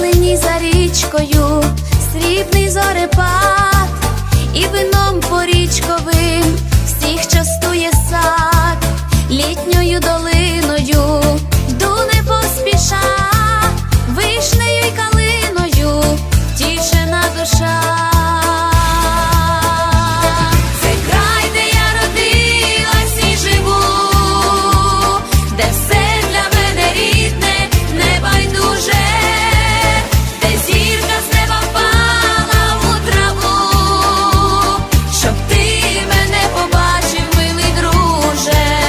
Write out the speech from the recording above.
зеленій за річкою, срібний зорепад і вином порічковим всіх частує сад, літньою долиною, йду поспіша, вишнею й калиною, тішена душа.